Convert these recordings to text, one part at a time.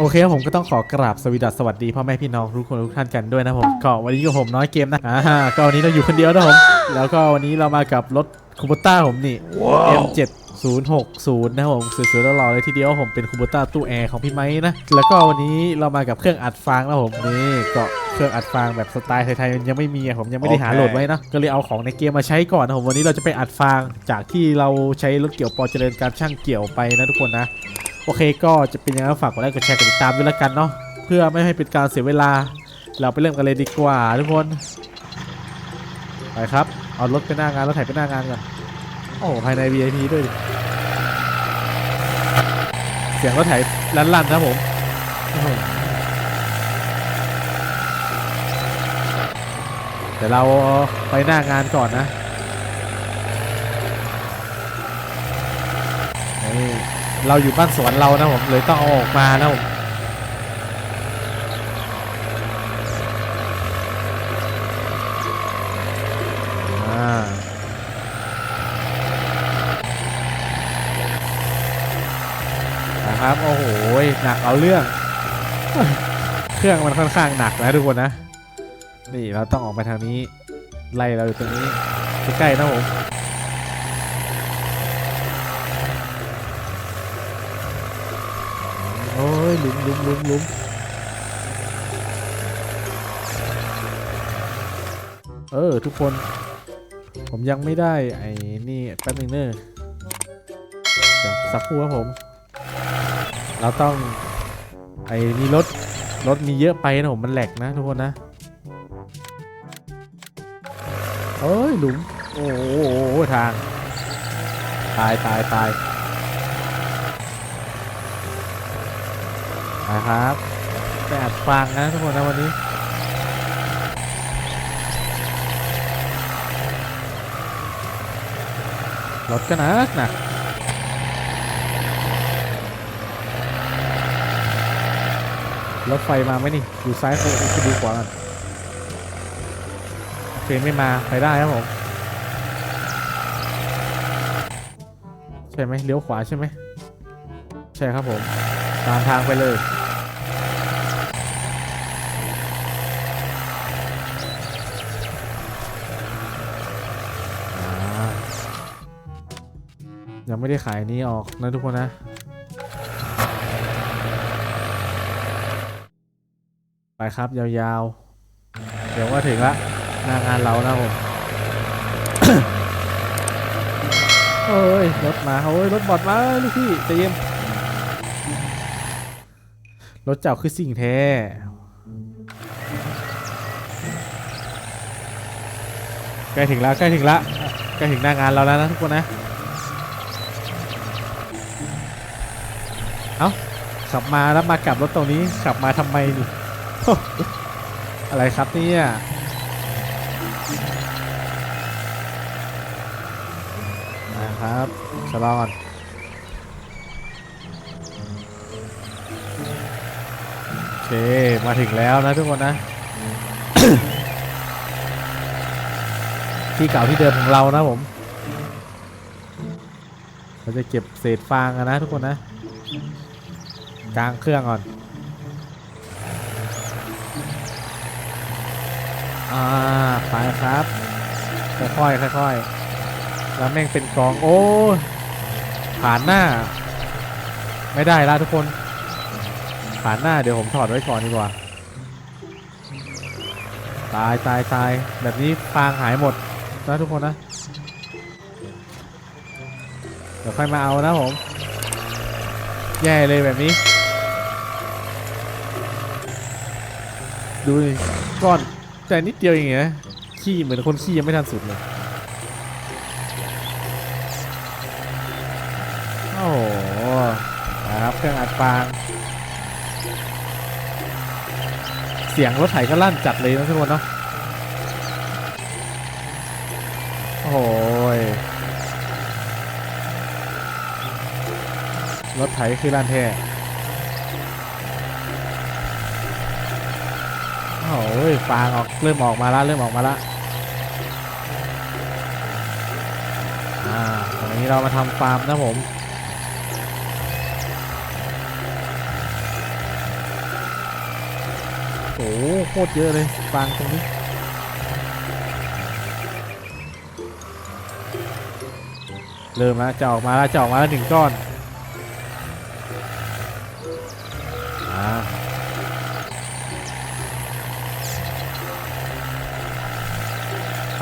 โอเคครับผมก็ต้องขอกราบสวีดัสสวัสดีพ่อแม่พี่น้องทุกคนทุกท่านกันด้วยนะผมก็วันนี้ก็ผมน้อยเกมนะอ่าก็วันนี้เราอยู่คนเดียวนะผมแล้วก็วันนี้เรามากับรถคูโบต้าผมนี่ M7 060 นะครับผมสวยๆแล้วหล่อเลยทีเดียวผมเป็นคูโบต้าตู้แอร์ของพี่ไม้นะ แล้วก็วันนี้เรามากับเครื่องอัดฟางนะผมนี่ก็เครื่องอัดฟางแบบสไตล์ไทยๆมันยังไม่มีอะผมยังไม่ได้หาโอเคโหลดไว้นะก็เลยเอาของในเกมมาใช้ก่อนนะผมวันนี้เราจะไปอัดฟางจากที่เราใช้รถเกี่ยวปอเจริญการช่างเกี่ยวไปนะทุกคนนะโอเคก็จะเป็นยังไงฝากกดไลค์กดแชร์กดติดตามด้วยละกันเนาะเพื่อไม่ให้เป็นการเสียเวลา เราไปเริ่มกันเลยดีกว่าทุกคนไปครับเอารถไปหน้างานรถไถไปหน้างานกันโอ้ภายใน VIP ด้วยดิเสียงรถไถลั่นๆนะผมโอ้โหเดี๋ยวเราไปหน้างานก่อนนะนี่ เราอยู่บ้านสวนเรานะผมเลยต้องเอาออกมานะผมอ่านะครับโอ้โหหนักเอาเรื่อง เครื่องมันค่อนข้างหนักนะทุกคนนะ นี่เราต้องออกไปทางนี้ ไล่เราอยู่ตรงนี้ใกล้ๆนะผม โอ้ย หลุมหลุมหลุมหลุมเออ ทุกคน ผมยังไม่ได้ไอ้นี่แป๊บนึงเนอะเดี๋ยวสักครู่ครับผม เราต้องไอ้นี่รถรถมีเยอะไปนะผมมันแหลกนะทุกคนนะเอ้ยหลุม โอ้โหโอ้ทาง ตายตายตาย นะครับไปอัดฟังนะทุกคนนะวันนี้รถก็หนักหนักรถไฟมาไหมนี่ อยู่ซ้ายโค้งจะดีกว่ากันโอเคไม่มาไปได้ครับผม ใช่ไหมเลี้ยวขวาใช่ไหม ใช่ครับผม ตามทางไปเลย ไม่ได้ขายนี้ออกนะทุกคนนะ ไปครับยาวๆ เดี๋ยวว่าถึงละหน้างานเรานะผมเอ้ยรถมาเฮ้ยรถบอดมาลูกพี่ใจเย็นรถเจ้าคือสิ่งแท้ใกล้ถึงแล้วใกล้ถึงแล้วใกล้ถึงหน้างานเราแล้วนะทุกคนนะ เอ้าขับมาแล้วมากลับรถตรงนี้ขับมาทำไมนี่ อะไรครับเนี่ยนะครับชะลอก่อนโอเค มาถึงแล้วนะทุกคนนะ ที่เก่าที่เดิมของเรานะผม เราจะเก็บเศษฟางนะทุกคนนะ กลางเครื่องก่อนอ่าไปครับค่อยๆค่อยๆแล้วแม่งเป็นกองโอ้ผ่านหน้า ไม่ได้ละทุกคน ผ่านหน้าเดี๋ยวผมถอดไว้ก่อนดีกว่า ตายตายตายแบบนี้ฟางหายหมดนะทุกคนนะ เดี๋ยวค่อยมาเอานะผม แย่เลยแบบนี้ ดูดิก้อนแต่นิดเดียวอย่างเองนะขี้เหมือนคนขี้ยังไม่ทันสุดเลยโอ้โหนะครับเครื่องอัดฟางเสียงรถไถก็ลั่นจัดเลยนะทุกคนเนาะโอ้ยรถไถคือลั่นแท้ โอ้ยฟางออกเริ่มออกมาแล้วเริ่มออกมาแล้วอ่าตรงนี้เรามาทำฟาร์มนะผมโอ้โหโคตรเยอะเลยฟางตรงนี้เริ่มแล้วจะออกมาแล้วจะออกมาแล้วหนึ่งก้อน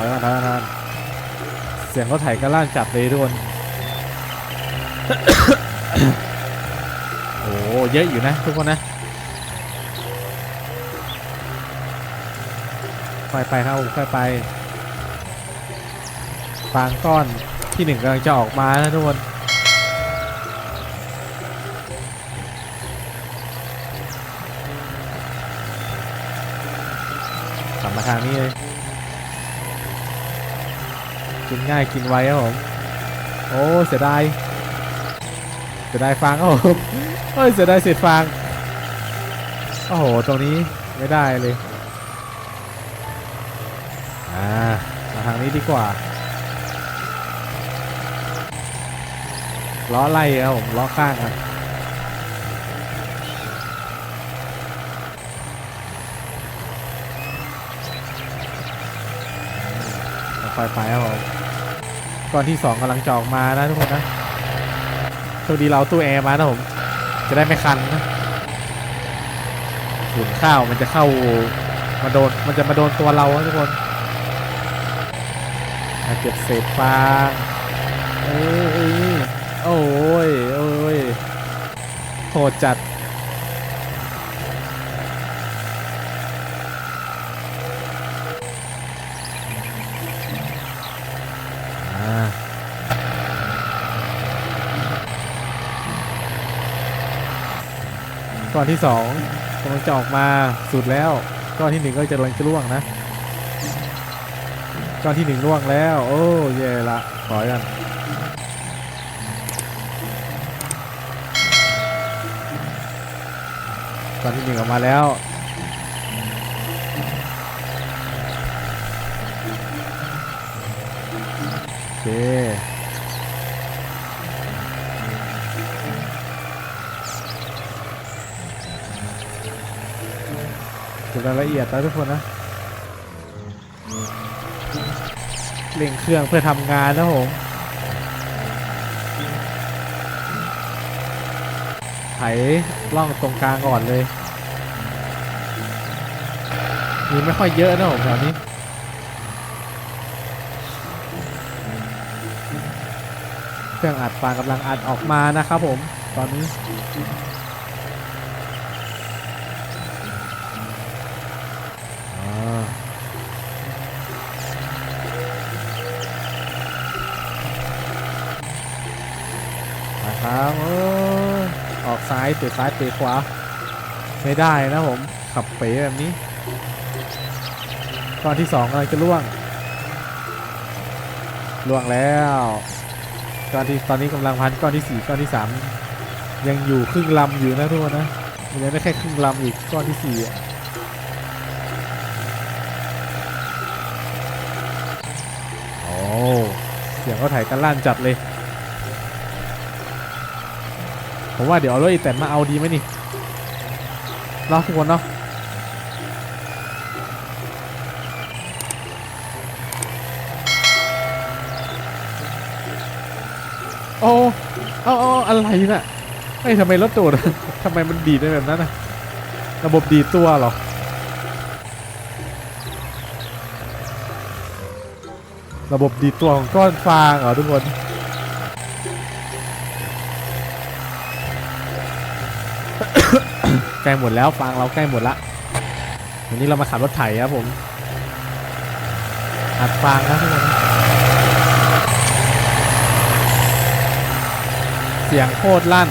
ถอยมาถอยมาถอยมาเสียงรถไถก็ล่านจับเลยทุกคน โอ้โหเยอะอยู่นะทุกคนนะค่อยไปครับค่อยไปฟางก้อนที่หนึ่งกำลังจะออกมานะทุกคนกลับมาทางนี้เลย กินง่ายกินไวครับผม โอ้เสียดายเสียดายฟางครับผมเฮ้ยเสียดายเศษฟางโอ้โหตรงนี้ไม่ได้เลยอ่ามาทางนี้ดีกว่าล้อไล่ครับผมล้อข้างอ่ะค่อยไปครับผมก่อนที่สองกำลังจะออกมานะทุกคนนะโชคดีเราตู้แอร์มานะผม จะได้ไม่คันนะฝุ่นข้าวมันจะเข้ามาโดนมันจะมาโดนตัวเราทุกคนเก็บเศษฟางเอ้ยโอ้ยโอ้ยโหดจัด ก้อนที่สองกำลังจะออกมาสุดแล้วก้อนที่หนึ่งก็จะกำลังจะล่วงนะก้อนที่หนึ่งล่วงแล้ว โอ้แย่ละถอยกันก้อนที่หนึ่งออกมาแล้วโอเค เก็บรายละเอียดนะทุกคนนะเร่งเครื่องเพื่อทำงานนะผมไถล่องตรงกลางก่อนเลย มีไม่ค่อยเยอะนะผมแถวนี้เครื่องอัดฟางกำลังอัดออกมานะครับผม ตอนนี้ นะครับเออออกซ้ายเตะซ้ายเตะขวา ไม่ได้นะผม ขับเป๋แบบนี้ก้อนที่สองกำลังจะล่วง ล่วงแล้วก้อนที่ตอนนี้กำลังพันก้อนที่สี่ก้อนที่สามยังอยู่ครึ่งลำอยู่นะทุกคนนะมันยังได้แค่ครึ่งลำอีกก้อนที่สี่อะโอ้เสียงเขาถ่ายกันลั่นจัดเลย ผมว่าเดี๋ยวเอารถอีแตนมาเอาดีไหมนี่เนาะทุกคนเนาะโอ้เอาเอาอะไรน่ะเฮ้ยทำไมรถโดดทำไมมันดีดได้แบบนั้นนะระบบดีตัวหรอระบบดีตัวของก้อนฟางเหรอทุกคน ใกล้หมดแล้วฟางเราใกล้หมดละวันนี้เรามาขับรถไถครับผมอัดฟางนะทุกคนเสียงโคตรลั่น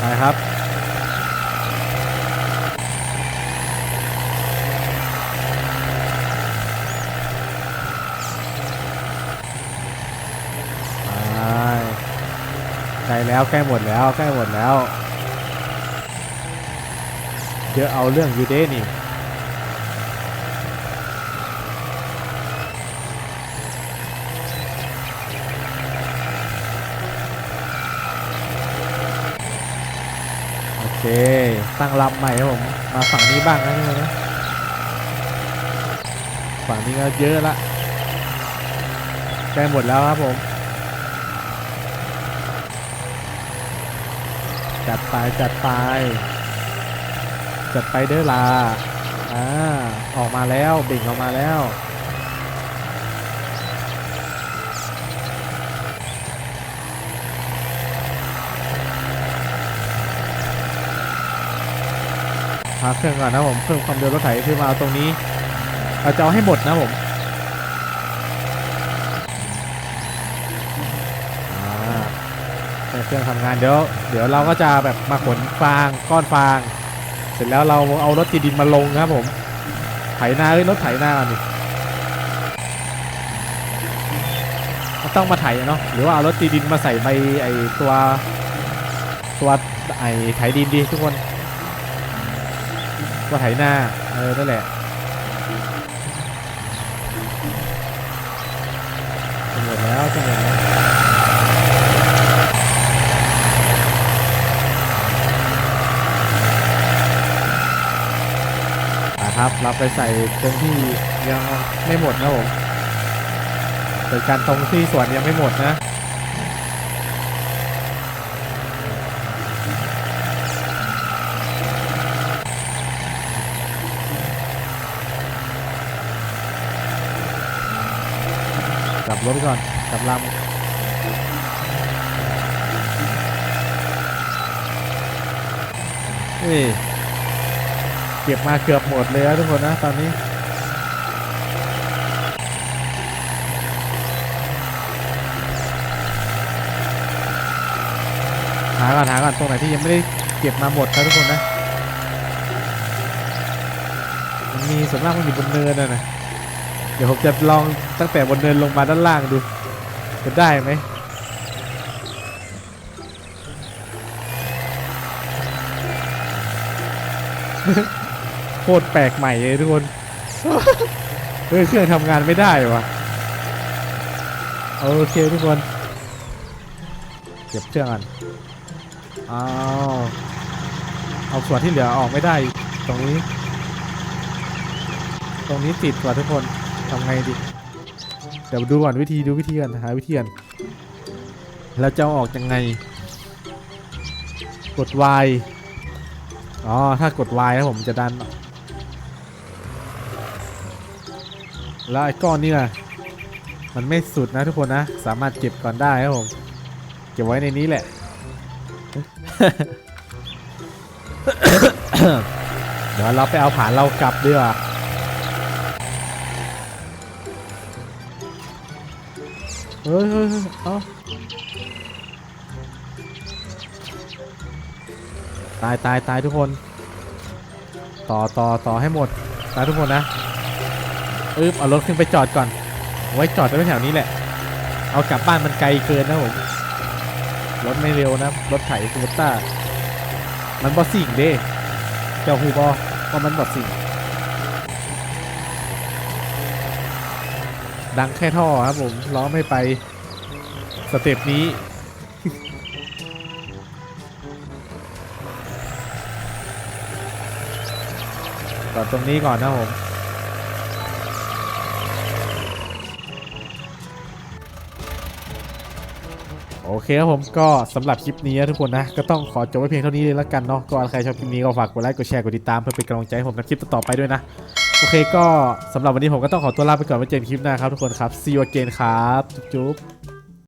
ไปครับ ไปใกล้ แล้วใกล้หมดแล้วใกล้หมดแล้วเดี๋ยวเอาเรื่องอยู่เด้นี่โอเคตั้งลำใหม่ครับผมมาฝั่งนี้บ้างนะทุกคนนะฝั่งนี้ก็เยอะละใกล้หมดแล้วครับผม จัดไปจัดไปจัดไปเด้อลาอ่าออกมาแล้วเบ่งออกมาแล้วพักเครื่องก่อนนะผมเพิ่มความเร็วรถไถขึ้นมาเอาตรงนี้ เราจะเอาให้หมดนะผมอ่าให้ เครื่องทำงานเดี๋ยวเดี๋ยวเราก็จะแบบมาขนฟางก้อนฟาง เสร็จแล้วเราเอารถตีดินมาลงครับผมไถนาเอ้ยรถไถนานี่ต้องมาไถเนาะหรือว่าเอารถตีดินมาใส่ใบไอตัวตัวไอไถดินดีทุกคนตัวไถนาเออนั่นแหละจะหมดแล้วจะหมดแล้ว ครับเราไปใส่ตรงที่ยังไม่หมดนะผมโดยการตรงที่ส่วนยังไม่หมดนะกลับรถก่อนกลับลำเฮ้ ก็บมาเกือบหมดเลยนะทุกคนนะตอนนี้หาก่อนหาก่อนตรงไหนที่ยังไม่ได้เก็บมาหมดนะทุกคนนะมันมีส่วนมากมันอยู่บนเนินนะนะเดี๋ยวผมจะลองตั้งแต่บนเนินลงมาด้านล่างดูจะได้ไหม ตรแปลกใหม่เลยทุกคน เฮ้ยเครื่องทำงานไม่ได้วะโอเคทุกคน เก็บเครื่องกันเอาเอาส่วนที่เหลือออกไม่ได้ ตรงนี้ ตรงนี้ติดกว่าทุกคนทำไงดี เดี๋ยวดูก่อนวิธีดูวิธีกันหาวิธีกันแล้วจะเอาออกยังไง กด Y อ๋อ ถ้ากด Y นะผมจะดัน แล้วไอ้ก้อนนี่ล่ะ มันไม่สุดนะทุกคนนะ สามารถเก็บก่อนได้ครับผม เก็บไว้ในนี้แหละ เดี๋ยวเราไปเอาผ่านเรากลับดีกว่าเฮ้ยเฮ้ยเฮ้ยเอาตายตายตายทุกคน ต่อต่อต่อให้หมด ตายทุกคนนะ อึ๊บเอารถขึ้นไปจอดก่อน ไว้จอดไว้แถวนี้แหละ เอากลับบ้านมันไกลเกินนะผม รถไม่เร็วนะ รถไถคูต้า มันบอสิ่งเด้เจ้าฮูบอว่ามันบอสิ่ง ดังแค่ท่อครับผม ล้อไม่ไป สเต็ปนี้ก่อนตรงนี้ก่อนนะผม โอเคครับผมก็สำหรับคลิปนี้ทุกคนนะ ก็ต้องขอจบไว้เพียงเท่านี้เลยละกันเนาะก็ใครชอบคลิปนี้ก็ฝากกดไลค์กดแชร์กดติดตามเพื่อเป็นกำลังใจให้ผมในคลิปต่อไปด้วยนะ โอเคก็สำหรับวันนี้ผมก็ต้องขอตัวลาไปก่อนไว้เจอกันคลิปหน้าครับทุกคนครับ see you again ครับจุ๊บ